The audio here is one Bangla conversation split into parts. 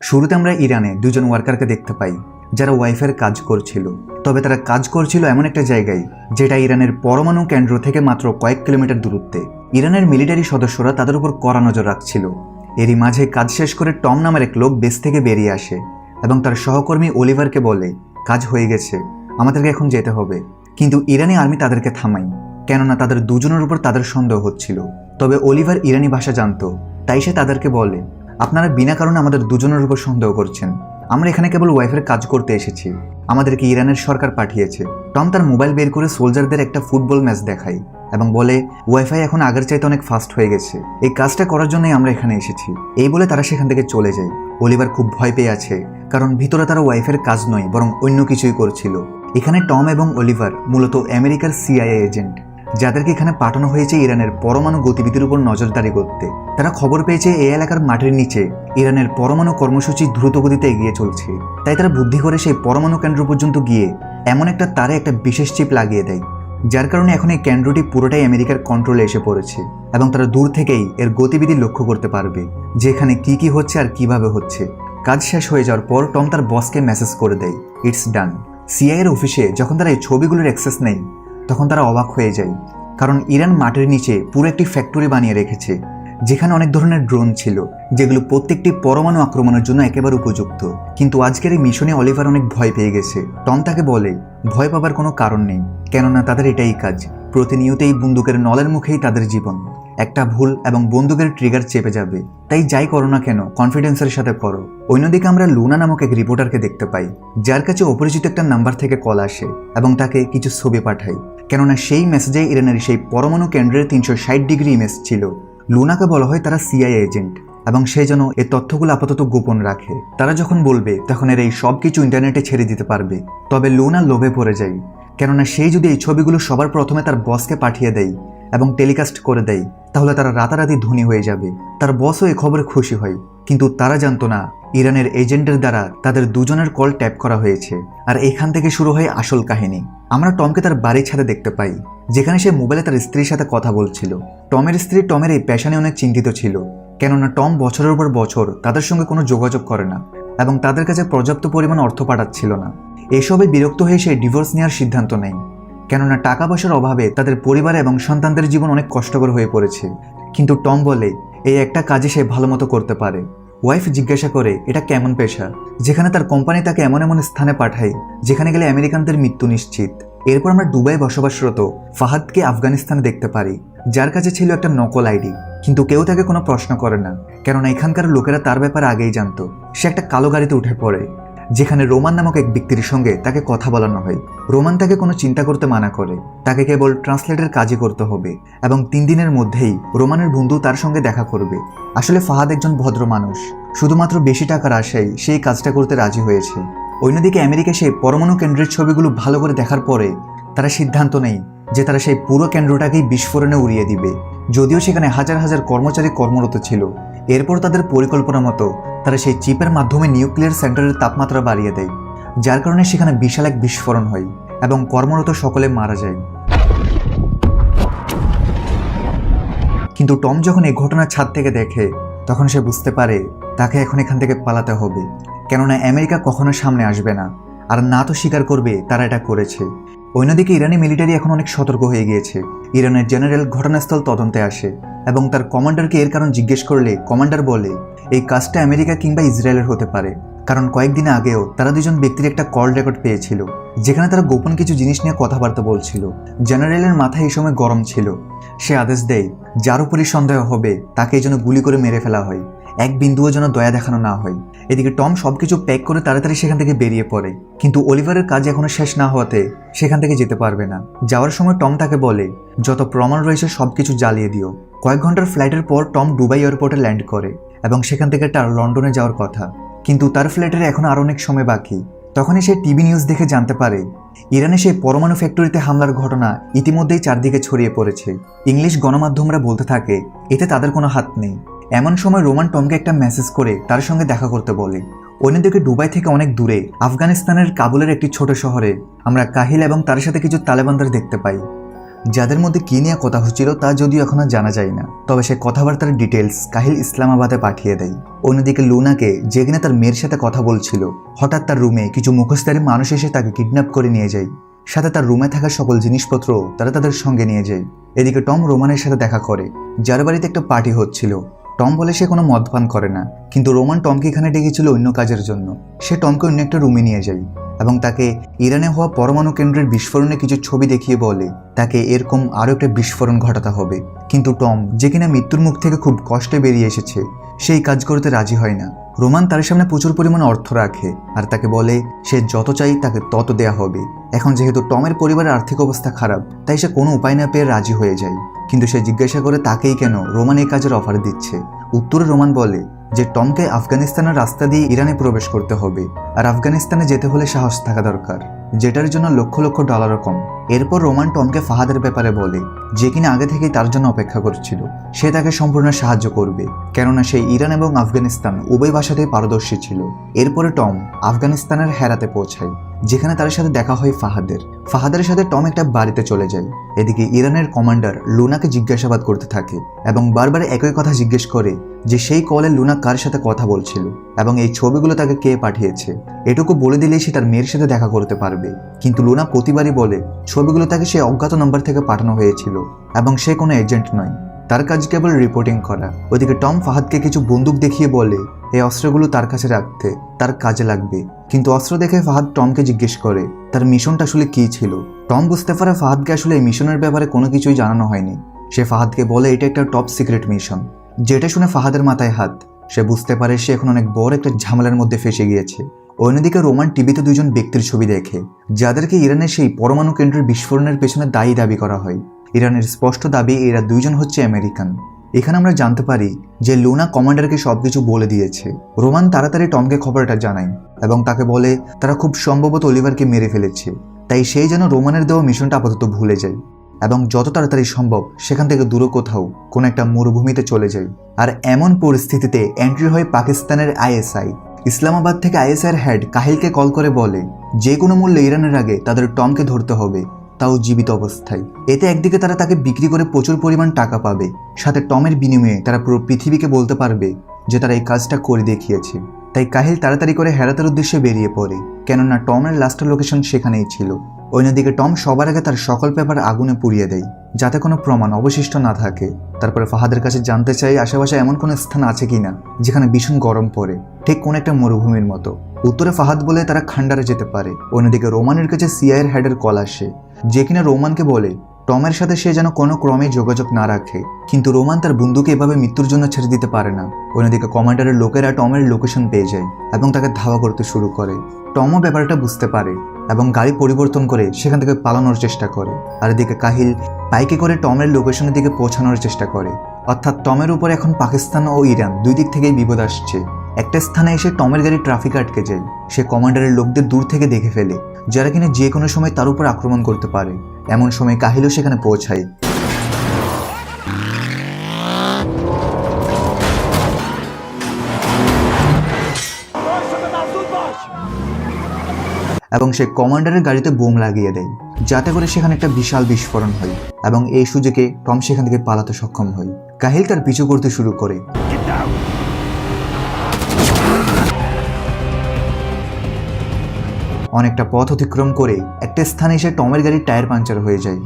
শুরুতে আমরা ইরানে দুজন ওয়ার্কারকে দেখতে পাই, যারা ওয়াইফের কাজ করছিল। তবে তারা কাজ করছিল এমন একটা জায়গায়, যেটা ইরানের পরমাণু কেন্দ্র থেকে মাত্র কয়েক কিলোমিটার দূরত্বে। ইরানের মিলিটারি সদস্যরা তাদের উপর কড়া নজর রাখছিল। এরই মাঝে কাজ শেষ করে টম নামের এক লোক বেস থেকে বেরিয়ে আসে এবং তার সহকর্মী অলিভারকে বলে, কাজ হয়ে গেছে, আমাদেরকে এখন যেতে হবে। কিন্তু ইরানি আর্মি তাদেরকে থামাই কেননা তাদের দুজনের উপর তাদের সন্দেহ হচ্ছিল। তবে অলিভার ইরানি ভাষা জানতো, তাই সে তাদেরকে বলে আপনারা বিনা কারণে আমাদের দুজনের উপর সন্দেহ করছেন। আমরা এখানে কেবল ওয়াইফের কাজ করতে এসেছি। আমাদেরকে ইরানের সরকার পাঠিয়েছে। টম তার মোবাইল বের করে সোলজারদের একটা ফুটবল ম্যাচ দেখায় এবং বলে, ওয়াইফাই এখন আগের চাইতে অনেক ফাস্ট হয়ে গেছে। এই কাজটা করার জন্যই আমরা এখানে এসেছি। এই বলে তারা সেখান থেকে চলে যায়। অলিভার খুব ভয় পেয়ে আছে, কারণ ভিতরে তারা ওয়াইফের কাজ নয়, বরং অন্য কিছুই করছিল। এখানে টম এবং অলিভার মূলত আমেরিকার সিআইএ এজেন্ট। যাদেরকে এখানে পাঠানো হয়েছে ইরানের পরমাণু গতিবিধির উপর নজরদারি করতে, তারা খবর পেয়েছে এই এলাকার মাটির নিচে ইরানের পরমাণু কর্মসূচি দ্রুত গতিতে এগিয়ে চলছে। তাই তারা বুদ্ধি করে সেই পরমাণু কেন্দ্র পর্যন্ত গিয়ে এমন একটা তারে একটা বিশেষ চিপ লাগিয়ে দেয়, যার কারণে এখন এই কেন্দ্রটি পুরোটাই আমেরিকার কন্ট্রোলে এসে পড়েছে এবং তারা দূর থেকেই এর গতিবিধি লক্ষ্য করতে পারবে, যে এখানে কি কি হচ্ছে আর কীভাবে হচ্ছে। কাজ শেষ হয়ে যাওয়ার পর টম তার বসকে মেসেজ করে দেয় ইটস ডান সিআইয়ের অফিসে যখন তারা এই ছবিগুলোর অ্যাক্সেস নেই তখন তারা অবাক হয়ে যায়। কারণ ইরান মাটির নিচে পুরো একটি ফ্যাক্টরি বানিয়ে রেখেছে। যেখানে অনেক ধরনের ড্রোন ছিল, যেগুলো প্রত্যেকটি পরমাণু আক্রমণের জন্য একেবারে উপযুক্ত। কিন্তু আজকের এই মিশনে অলিভার অনেক ভয় পেয়ে গেছে। টম তাকে বলে, ভয় পাবার কোনো কারণ নেই, কেননা তাদের এটাই কাজ। প্রতিনিয়ত এই বন্দুকের নলের মুখেই তাদের জীবন। একটা ভুল এবং বন্দুকের ট্রিগার চেপে যাবে। তাই যাই করো না কেন কনফিডেন্সের সাথে করো। অন্যদিকে আমরা লুনা নামক এক রিপোর্টারকে দেখতে পাই। যার কাছে অপরিচিত একটা নাম্বার থেকে কল আসে এবং তাকে কিছু ছবি পাঠায়। কেননা সেই মেসেজে ইরানের সেই পরমাণু কেন্দ্রের তিনশো ষাট ডিগ্রি ইমেজ ছিল। লুনাকে বলা হয় তারা সিআই এজেন্ট এবং সে যেন এই তথ্যগুলো আপাতত গোপন রাখে। তারা যখন বলবে, তখন এর এই সব কিছু ইন্টারনেটে ছেড়ে দিতে পারবে। তবে লুনা লোভে পড়ে যায়, কেননা সেই যদি এই ছবিগুলো সবার প্রথমে তার বসকে পাঠিয়ে দেয় এবং টেলিকাস্ট করে দেয়, তাহলে তারা রাতারাতি ধনী হয়ে যাবে। তার বসও এ খবরে খুশি হয়। কিন্তু তারা জানতো না, ইরানের এজেন্টের দ্বারা তাদের দুজনের কল ট্যাপ করা হয়েছে। আর এখান থেকে শুরু হয় আসল কাহিনী। আমরা টমকে তার বাড়ির ছাদে দেখতে পাই, যেখানে সে মোবাইলে তার স্ত্রীর সাথে কথা বলছিল। টমের স্ত্রী টমের এই পেশানে অনেক চিন্তিত ছিল, কেননা টম বছরের পর বছর তাদের সঙ্গে কোনো যোগাযোগ করে না এবং তাদের কাছে পর্যাপ্ত পরিমাণ অর্থ পাঠাচ্ছিল না। এসবে বিরক্ত হয়ে সে ডিভোর্স নেওয়ার সিদ্ধান্ত নেয়, কেননা টাকা পয়সার অভাবে তাদের পরিবার এবং সন্তানদের জীবন অনেক কষ্টকর হয়ে পড়েছে। কিন্তু টম বলে, এই একটা কাজে সে ভালো মতো করতে পারে। ওয়াইফ জিজ্ঞাসা করে, এটা কেমন পেশা? যেখানে তার কোম্পানি তাকে এমন এমন স্থানে পাঠায়, যেখানে গেলে আমেরিকানদের মৃত্যু নিশ্চিত। এরপর আমরা দুবাই বসবাসরত ফাহাদকে আফগানিস্তানে দেখতে পারি, যার কাছে ছিল একটা নকল আইডি। কিন্তু কেউ তাকে কোনো প্রশ্ন করে না, কেননা এখানকার লোকেরা তার ব্যাপারে আগেই জানতো। সে একটা কালো গাড়িতে উঠে পড়ে। যেখানে রোমান নামক এক ব্যক্তির সঙ্গে তাকে কথা বলানো হয়। রোমান তাকে কোনো চিন্তা করতে মানা করে। তাকে কেবল ট্রান্সলেটের কাজই করতে হবে এবং তিন দিনের মধ্যেই রোমানের বন্ধু তার সঙ্গে দেখা করবে। আসলে ফাহাদ একজন ভদ্র মানুষ। শুধুমাত্র বেশি টাকার আশায় সেই কাজটা করতে রাজি হয়েছে। অন্যদিকে আমেরিকা সেই পরমাণু কেন্দ্রের ছবিগুলো ভালো করে দেখার পরে তারা সিদ্ধান্ত নেই যে তারা সেই পুরো কেন্দ্রটাকেই বিস্ফোরণে উড়িয়ে দিবে। যদিও সেখানে হাজার হাজার কর্মচারী কর্মরত ছিল। এরপর তাদের পরিকল্পনা মতো তারা সেই চিপের মাধ্যমে নিউক্লিয়ার সেন্টারের তাপমাত্রা বাড়িয়ে দেয়, যার কারণে সেখানে বিশাল এক বিস্ফোরণ হয় এবং কর্মরত সকলে মারা যায়। কিন্তু টম যখন এই ঘটনা ছাদ থেকে দেখে, তখন সে বুঝতে পারে তাকে এখন এখান থেকে পালাতে হবে, কেননা আমেরিকা কখনো সামনে আসবে না, আর না তো স্বীকার করবে তারা এটা করেছে। অন্যদিকে ইরানি মিলিটারি এখন অনেক সতর্ক হয়ে গিয়েছে, ইরানের জেনারেল ঘটনাস্থল তদন্তে আসে এবং তার কমান্ডারকে এর কারণ জিজ্ঞেস করলে কমান্ডার বলে এই কাজটা আমেরিকা কিংবা ইসরায়েলের হতে পারে। কারণ কয়েকদিন আগেও তারা দুজন ব্যক্তির একটা কল রেকর্ড পেয়েছিল, যেখানে তারা গোপন কিছু জিনিস নিয়ে কথাবার্তা বলছিল। জেনারেলের মাথায় এই সময় গরম ছিল। সে আদেশ দেয়, যার উপরই সন্দেহ হবে, তাকে এই জন্য গুলি করে মেরে ফেলা হয়। এক বিন্দুও যেন দয়া দেখানো না হয়। এদিকে টম সবকিছু প্যাক করে তাড়াতাড়ি সেখান থেকে বেরিয়ে পড়ে। কিন্তু অলিভারের কাজ এখনও শেষ না হওয়াতে সেখান থেকে যেতে পারবে না। যাওয়ার সময় টম তাকে বলে, যত প্রমাণ রয়েছে সব কিছু জ্বালিয়ে দিও। কয়েক ঘণ্টার ফ্লাইটের পর টম দুবাই এয়ারপোর্টে ল্যান্ড করে। এবং সেখান থেকে তার লন্ডনে যাওয়ার কথা। কিন্তু তার ফ্লাইটের এখন আরও অনেক সময় বাকি। তখনই সে টিভি নিউজ দেখে জানতে পারে, ইরানে সেই পরমাণু ফ্যাক্টরিতে হামলার ঘটনা ইতিমধ্যেই চারদিকে ছড়িয়ে পড়েছে। ইংলিশ গণমাধ্যমরা বলতে থাকে, এতে তাদের কোনো হাত নেই। এমন সময় রোমান টমকে একটা মেসেজ করে তার সঙ্গে দেখা করতে বলে, অন্যদিকে দুবাই থেকে অনেক দূরে, আফগানিস্তানের কাবুলের একটি ছোট শহরে আমরা কাহিল এবং তার সাথে কিছু তালেবানদের দেখতে পাই। যাদের মধ্যে কি নিয়ে কথা হচ্ছিল তা যদিও এখনও জানা যায় না তবে সে কথাবার্তার ডিটেলস কাহিল ইসলামাবাদে পাঠিয়ে দেয়। অন্যদিকে লুনাকে, যে কিনা তার মেয়ের সাথে কথা বলছিল, হঠাৎ তার রুমে কিছু মুখোশধারী মানুষ এসে তাকে কিডন্যাপ করে নিয়ে যায়। সাথে তার রুমে থাকা সকল জিনিসপত্র তারা তাদের সঙ্গে নিয়ে যায়। এদিকে টম রোমানের সাথে দেখা করে, যার বাড়িতে একটা পার্টি হচ্ছিল। টম বলে সে কোনো মদপান করে না, কিন্তু রোমান টমকে এখানে ডেকেছিল অন্য কাজের জন্য। সে টমকে অন্য একটা রুমে নিয়ে যায় এবং তাকে ইরানে হওয়া পরমাণু কেন্দ্রের বিস্ফোরণে কিছু ছবি দেখিয়ে বলে, তাকে এরকম আরও একটা বিস্ফোরণ ঘটাতে হবে। কিন্তু টম, যে কিনা মৃত্যুর মুখ থেকে খুব কষ্টে বেরিয়ে এসেছে, সেই কাজ করতে রাজি হয় না। রোমান তার সামনে প্রচুর পরিমাণ অর্থ রাখে আর তাকে বলে, সে যত চাই তাকে তত দেয়া হবে। এখন যেহেতু টমের পরিবারের আর্থিক অবস্থা খারাপ, তাই সে কোনো উপায় না পেয়ে রাজি হয়ে যায়। কিন্তু সে জিজ্ঞাসা করে, তাকেই কেন রোমান এই কাজের অফার দিচ্ছে? উত্তরে রোমান বলে, যে টমকে আফগানিস্তানের রাস্তা দিয়ে ইরানে প্রবেশ করতে হবে আর আফগানিস্তানে যেতে হলে সাহস থাকা দরকার, যেটার জন্য লক্ষ লক্ষ ডলারও কম। এরপর রোমান টমকে ফাহাদের ব্যাপারে বলে, যে কিনা আগে থেকেই তার জন্য অপেক্ষা করছিল, সে তাকে সম্পূর্ণ সাহায্য করবে। কেননা সে ইরান এবং আফগানিস্তান উভয় ভাষাতেই পারদর্শী ছিল। এরপরে টম আফগানিস্তানের হেরাতে পৌঁছায়, যেখানে তার সাথে দেখা হয় ফাহাদের। ফাহাদের সাথে টম একটা বাড়িতে চলে যায়। এদিকে ইরানের কমান্ডার লুনাকে জিজ্ঞাসাবাদ করতে থাকে এবং বারবার একই কথা জিজ্ঞেস করে যে সেই কলে লুনা কার সাথে কথা বলছিল এবং এই ছবিগুলো তাকে কে পাঠিয়েছে। এটুকু বলে দিলেই সে তার মেয়ের সাথে দেখা করতে পারবে। কিন্তু লুনা প্রতিবারই বলে, ছবিগুলো তাকে সে অজ্ঞাত নম্বর থেকে পাঠানো হয়েছিল এবং সে কোনো এজেন্ট নয়। তার কাজ কেবল রিপোর্টিং করা। ওদিকে টম ফাহাদকে কিছু বন্দুক দেখিয়ে বলে, এই অস্ত্রগুলো তার কাছে রাখতে তার কাজে লাগবে। কিন্তু অস্ত্র দেখে ফাহাদ টমকে জিজ্ঞেস করে, তার মিশনটা আসলে কি ছিল? টম বুঝতে পারে ফাহাদকে আসলে এই মিশনের ব্যাপারে কোনো কিছুই জানানো হয়নি। সে ফাহাদকে বলে, এটা একটা টপ সিক্রেট মিশন যেটা শুনে ফাহাদের মাথায় হাত। সে বুঝতে পারে সে এখন অনেক বড় একটা ঝামেলার মধ্যে ফেসে গিয়েছে। অন্যদিকে রোমান টিভিতে দুজন ব্যক্তির ছবি দেখে, যাদেরকে ইরানের সেই পরমাণু কেন্দ্রের বিস্ফোরণের পেছনে দায়ী দাবি করা হয়। ইরানের স্পষ্ট দাবি এরা দুইজন হচ্ছে আমেরিকান। এখানে আমরা জানতে পারি যে লুনা কমান্ডারকে সবকিছু বলে দিয়েছে। রোমান তাড়াতাড়ি টমকে খবরটা জানায় এবং তাকে বলে, তারা খুব সম্ভবত অলিভারকে মেরে ফেলেছে। তাই সেই যেন রোমানের দেওয়া মিশনটা আপাতত ভুলে যায় এবং যত তাড়াতাড়ি সম্ভব সেখান থেকে দূরে কোথাও কোনো একটা মরুভূমিতে চলে যায়। আর এমন পরিস্থিতিতে এন্ট্রি হয় পাকিস্তানের আইএসআই। ইসলামাবাদ থেকে আইএসআইয়ের হেড কাহিলকে কল করে বলে, যে কোনো মূল্যে ইরানের আগে তাদের টমকে ধরতে হবে। তাও জীবিত অবস্থায়। এতে একদিকে তারা তাকে বিক্রি করে প্রচুর পরিমাণ টাকা পাবে, সাথে টমের বিনিময়ে তারা পুরো পৃথিবীকে বলতে পারবে যে তারা এই কাজটা করে দেখিয়েছে। তাই কাহিল তাড়াতাড়ি করে হেরাতের উদ্দেশ্যে বেরিয়ে পড়ে, কেননা টমের লাস্টের লোকেশন সেখানেই ছিল। অন্যদিকে টম সবার আগে তার সকল পেপার আগুনে পুড়িয়ে দেয়, যাতে কোনো প্রমাণ অবশিষ্ট না থাকে। তারপরে ফাহাদের কাছে জানতে চাই আশেপাশে এমন কোনো স্থান আছে কিনা, যেখানে ভীষণ গরম পড়ে, ঠিক কোন একটা মরুভূমির মতো। উত্তরে ফাহাদ বলে তারা খান্ডারে যেতে পারে, অন্যদিকে রোমানের কাছে সিআইয়ের হেডের কল আসে। যে কিনা রোমানকে বলে, টমের সাথে সে যেন কোনো ক্রমে যোগাযোগ না রাখে। কিন্তু রোমান তার বন্ধুকে এভাবে মৃত্যুর জন্য ছেড়ে দিতে পারে না। অন্যদিকে কমান্ডারের লোকেরা টমের লোকেশন পেয়ে যায় এবং তাকে ধাওয়া করতে শুরু করে। টমও ব্যাপারটা বুঝতে পারে এবং গাড়ি পরিবর্তন করে সেখান থেকে পালানোর চেষ্টা করে। আর এদিকে কাহিল বাইকে করে টমের লোকেশনের দিকে পৌঁছানোর চেষ্টা করে। অর্থাৎ টমের উপর এখন পাকিস্তান ও ইরান দুই দিক থেকেই বিপদ আসছে। একটা স্থানে এসে টমের গাড়ি ট্রাফিক আটকে যায়। সে কমান্ডারের লোকদের দূর থেকে দেখে ফেলে, যারা কিনা যে কোনো সময় তার উপর আক্রমণ করতে পারে। এমন সময় কাহিলও সেখানে পৌঁছায়। এবং সে কমান্ডারের গাড়িতে বোম লাগিয়ে দেয়, যাতে করে সেখানে একটা বিশাল বিস্ফোরণ হয়। এবং এই সুযোগে টম সেখান থেকে পালাতে সক্ষম হয়। কাহিল তার পিছু করতে শুরু করে। অনেকটা পথ অতিক্রম করে একটা স্থানে এসে টমের গাড়ির টায়ার পাঞ্চার হয়ে যায়।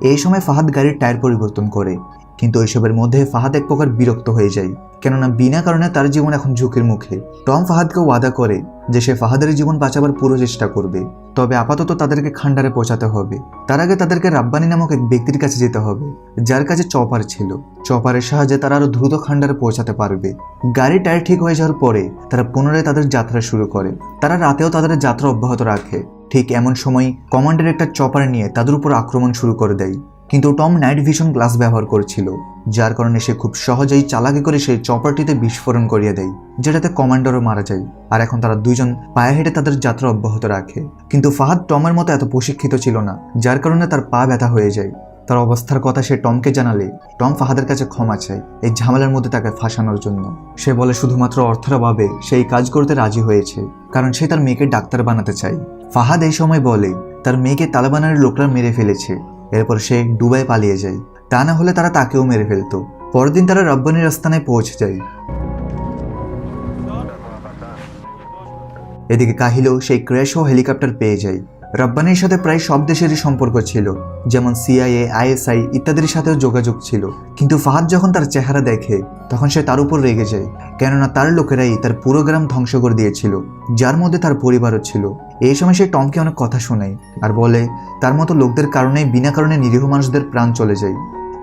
এই সময় ফাহাদ গাড়ির টায়ার পরিবর্তন করে। কিন্তু ওইসবের মধ্যে ফাহাদ এক প্রকার বিরক্ত হয়ে যায়। কেননা বিনা কারণে তার জীবন এখন ঝুঁকির মুখে। টম ফাহাদকে ওয়াদা করে যে সে ফাহাদের জীবন বাঁচাবার পুরো চেষ্টা করবে। তবে আপাতত তাদেরকে খান্ডারে পৌঁছাতে হবে। তার আগে তাদেরকে রাব্বানি নামক এক ব্যক্তির কাছে যেতে হবে, যার কাছে চপার ছিল। চপারের সাহায্যে তারা আরও দ্রুত খান্ডারে পৌঁছাতে পারবে। গাড়ির টায়ার ঠিক হয়ে যাওয়ার পরে তারা পুনরায় তাদের যাত্রা শুরু করে। তারা রাতেও তাদের যাত্রা অব্যাহত রাখে। ঠিক এমন সময় কমান্ডার একটা চপার নিয়ে তাদের উপর আক্রমণ শুরু করে দেয়। কিন্তু টম নাইট ভিশন গ্লাস ব্যবহার করছিল, যার কারণে সে খুব সহজেই চালাকি করে সেই চপারটিতে বিস্ফোরণ করিয়ে দেয়, যেটাতে কমান্ডারও মারা যায়, আর এখন তারা দুজন পায়ে হেঁটে তাদের যাত্রা অব্যাহত রাখে। কিন্তু ফাহাদ টমের মতো এত প্রশিক্ষিত ছিল না, যার কারণে তার পা ব্যথা হয়ে যায়। তার অবস্থার কথা সে টমকে জানালে, টম ফাহাদের কাছে ক্ষমা চায় এই ঝামেলার মধ্যে তাকে ফাঁসানোর জন্য। সে বলে, শুধুমাত্র অর্থের অভাবে সেই কাজ করতে রাজি হয়েছে, কারণ সে তার মেয়েকে ডাক্তার বানাতে চায়। ফাহাদ এই সময় বলে, তার মেয়েকে তালেবানের লোকরা মেরে ফেলেছে। এরপর সে ডুবাই পালিয়ে যায়। তা না হলে তারা তাকেও মেরে ফেলতো। দিন তারা রব্বানির আস্তানায় পৌঁছে যায়। এদিকে কাহিলও সেই ক্র্যাশ ও হেলিকপ্টার পেয়ে যায়। রব্বানির সাথে প্রায় সব দেশেরই সম্পর্ক ছিল, যেমন সিআইএ আইএসআই ইত্যাদির সাথেও যোগাযোগ ছিল। কিন্তু ফাহাদ যখন তার চেহারা দেখে, তখন সে তার উপর রেগে যায়, কেননা তার লোকেরাই তার পুরো গ্রাম ধ্বংস করে দিয়েছিল, যার মধ্যে তার পরিবারও ছিল। এই সময় সে টমকে অনেক কথা শোনায় আর বলে, তার মতো লোকদের কারণেই, বিনা কারণে নিরীহ মানুষদের প্রাণ চলে যায়।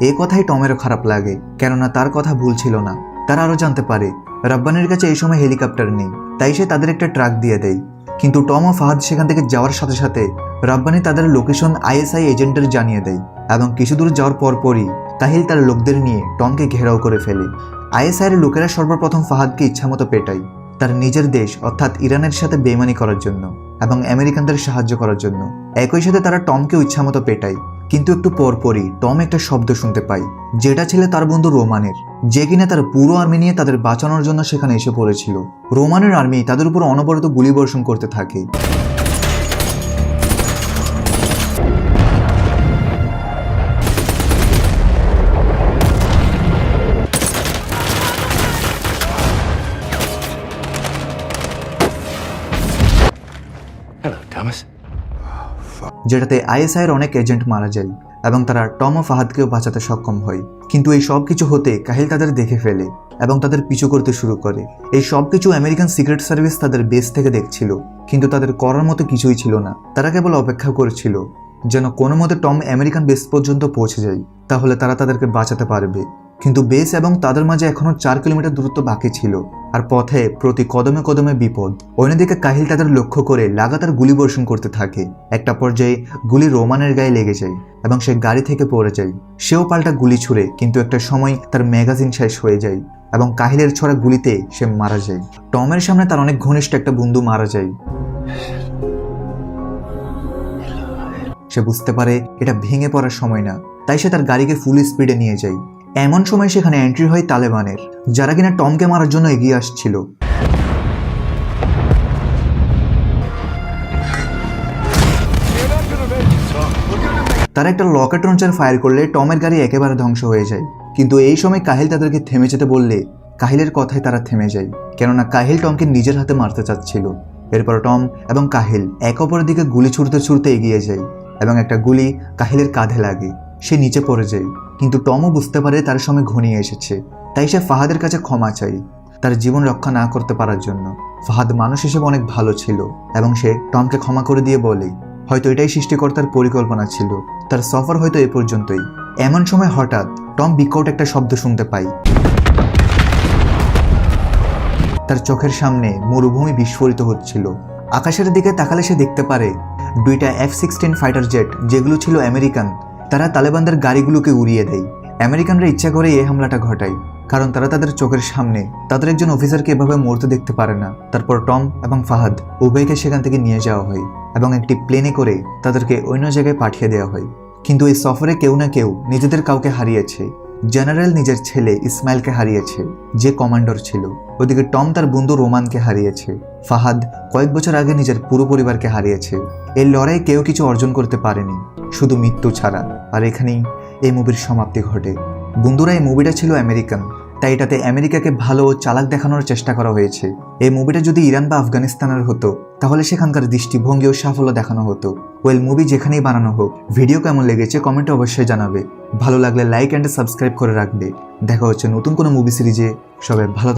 এই কথাই টমেরও খারাপ লাগে, কেননা তার কথা ভুল ছিল না। তারা আরও জানতে পারে রাব্বানের কাছে এই সময় হেলিকপ্টার নেই, তাই সে তাদের একটা ট্রাক দিয়ে দেয়। কিন্তু টম ও ফাহাদ সেখান থেকে যাওয়ার সাথে সাথে রাব্বানি তাদের লোকেশন আইএসআই এজেন্টের জানিয়ে দেয় এবং কিছু দূর যাওয়ার পরপরই তাহিল তার লোকদের নিয়ে টমকে ঘেরাও করে ফেলে। আইএসআই এর লোকেরা সর্বপ্রথম ফাহাদকে ইচ্ছামতো পেটায়, তার নিজের দেশ, অর্থাৎ ইরানের সাথে বেমানি করার জন্য এবং আমেরিকানদের সাহায্য করার জন্য। একই সাথে তারা টমকেও ইচ্ছামতো পেটায়, কিন্তু একটু পরপরই টম একটা শব্দ শুনতে পায়, যেটা ছিল তার বন্ধু রোমানের। যে কিনা তার পুরো আর্মি নিয়ে তাদের বাঁচানোর জন্য সেখানে এসে পড়েছিল। রোমানের আর্মি তাদের উপর অনবরত গুলি বর্ষণ করতে থাকে. যেটাতে আইএসআইয়ের অনেক এজেন্ট মারা যায়। এবং তারা টম ও ফাহাদকেও বাঁচাতে সক্ষম হয়। কিন্তু এই সব কিছু হতে কাহিল তাদের দেখে ফেলে এবং তাদের পিছু করতে শুরু করে। এই সব কিছু আমেরিকান সিক্রেট সার্ভিস তাদের বেস থেকে দেখছিল, কিন্তু তাদের করার মতো কিছুই ছিল না। তারা কেবল অপেক্ষা করছিল, যেন কোনো মতে টম আমেরিকান বেস পর্যন্ত পৌঁছে যায়, তাহলে তারা তাদেরকে বাঁচাতে পারবে। কিন্তু বেস এবং তাদের মাঝে এখনও চার কিলোমিটার দূরত্ব বাকি ছিল আর পথে প্রতি কদমে কদমে বিপদ। অন্যদিকে কাহিল তাদের লক্ষ্য করে লাগাতার গুলি বর্ষণ করতে থাকে। একটা পর্যায়ে গুলি রোমানের গায়ে লেগে যায় এবং সে গাড়ি থেকে পড়ে যায়। সেও পাল্টা গুলি ছুড়ে, কিন্তু একটা সময় তার ম্যাগাজিন শেষ হয়ে যায় এবং কাহিলের ছড়া গুলিতে সে মারা যায়। টমের সামনে তার অনেক ঘনিষ্ঠ একটা বন্ধু মারা যায়। সে বুঝতে পারে এটা ভেঙে পড়ার সময় না, তাই সে তার গাড়িকে ফুল স্পিডে নিয়ে যায়। এমন সময় সেখানে এন্ট্রি হয় তালেবানের, যারা কিনা টমকে মারার জন্য এগিয়ে আসছিল। তারা একটা লকেট লঞ্চার ফায়ার করলে টমের গাড়ি একেবারে ধ্বংস হয়ে যায়। কিন্তু এই সময় কাহিল তাদেরকে থেমে যেতে বললে, কাহিলের কথায় তারা থেমে যায়, কেননা কাহিল টমকে নিজের হাতে মারতে চাচ্ছিল। এরপর টম এবং কাহিল এক অপরের দিকে গুলি ছুটতে ছুটতে এগিয়ে যায় এবং একটা গুলি কাহিলের কাঁধে লাগে। সে নিচে পড়ে যায়। কিন্তু টমও বুঝতে পারে তার সময় ঘনিয়ে এসেছে। তাই সে ফাহাদের কাছে ক্ষমা চাই, তার জীবন রক্ষা না করতে পারার জন্য। ফাহাদ মানুষ হিসেবে অনেক ভালো ছিল এবং সে টমকে ক্ষমা করে দিয়ে বলে, হয়তো এটাই সৃষ্টিকর্তার পরিকল্পনা ছিল। তার সফর হয়তো এ পর্যন্তই। এমন সময় হঠাৎ টম বিকট একটা শব্দ শুনতে পায়। তার চোখের সামনে মরুভূমি বিস্ফোরিত হচ্ছিল। আকাশের দিকে তাকালে সে দেখতে পারে, দুইটা এফ সিক্সটিন ফাইটার জেট যেগুলো ছিল আমেরিকান তারা তালেবানদের গাড়িগুলোকে উড়িয়ে দেয়। আমেরিকানরা ইচ্ছা করে এই হামলাটা ঘটায়, কারণ তারা তাদের চোখের সামনে, তাদের একজন অফিসারকে এভাবে মরতে দেখতে পারে না। তারপর টম এবং ফাহাদ উভয়কে সেখান থেকে নিয়ে যাওয়া হয় এবং একটি প্লেনে করে তাদেরকে অন্য জায়গায় পাঠিয়ে দেওয়া হয়। কিন্তু এই সফরে কেউ না কেউ নিজেদের কাউকে হারিয়েছে। জেনারেল নিজের ছেলে ইসমাইলকে হারিয়েছে, যে কমান্ডার ছিল। ওদিকে টম তার বন্ধু রোমানকে হারিয়েছে। ফাহাদ কয়েক বছর আগে নিজের পুরো পরিবারকে হারিয়েছে। এই লড়াই কেউ কিছু অর্জন করতে পারেনি, শুধু মৃত্যু ছাড়া। আর এখানেই এই মুভির সমাপ্তি ঘটে। বন্ধুরা, এই মুভিটা ছিল আমেরিকান। তাই এটাতে আমেরিকাকে ভালো চালাক দেখানোর চেষ্টা করা হয়েছে। এই মুভিটা যদি ইরান বা আফগানিস্তানের হতো, তাহলে সেখানকার দৃষ্টিভঙ্গি ও সাফল্য দেখানো হতো। ওয়েল, মুভি যেখানেই বানানো হোক, ভিডিও কেমন লেগেছে কমেন্টে অবশ্যই জানাবে। ভালো লাগলে লাইক অ্যান্ড সাবস্ক্রাইব করে রাখবে। দেখা হচ্ছে নতুন কোনো মুভি সিরিজে। সবাই ভালো